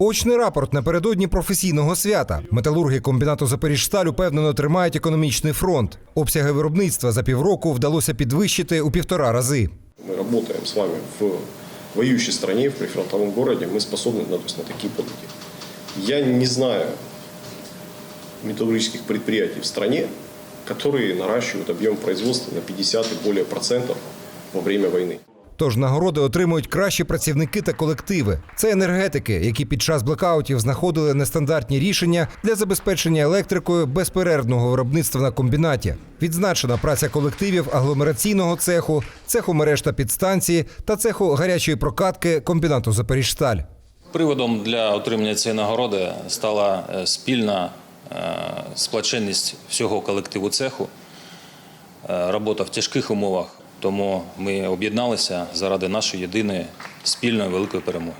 Очний рапорт напередодні професійного свята. Металурги комбінату Запоріжсталь упевнено тримають економічний фронт. Обсяги виробництва за півроку вдалося підвищити у півтора рази. Мы работаем с вами в воюющей стране, в прифронтовом городе, мы способны на, то есть, на такие подвиги. Я не знаю металлургических предприятий в стране, которые наращивают объем производства на 50 и более процентов во время войны. Тож нагороди отримують кращі працівники та колективи. Це енергетики, які під час блекаутів знаходили нестандартні рішення для забезпечення електрикою безперервного виробництва на комбінаті. Відзначена праця колективів агломераційного цеху, цеху мереж та підстанції та цеху гарячої прокатки комбінату Запоріжсталь. Приводом для отримання цієї нагороди стала е, спільна е, сплаченість всього колективу цеху, е, робота в тяжких умовах. Тому ми об'єдналися заради нашої єдиної спільної великої перемоги.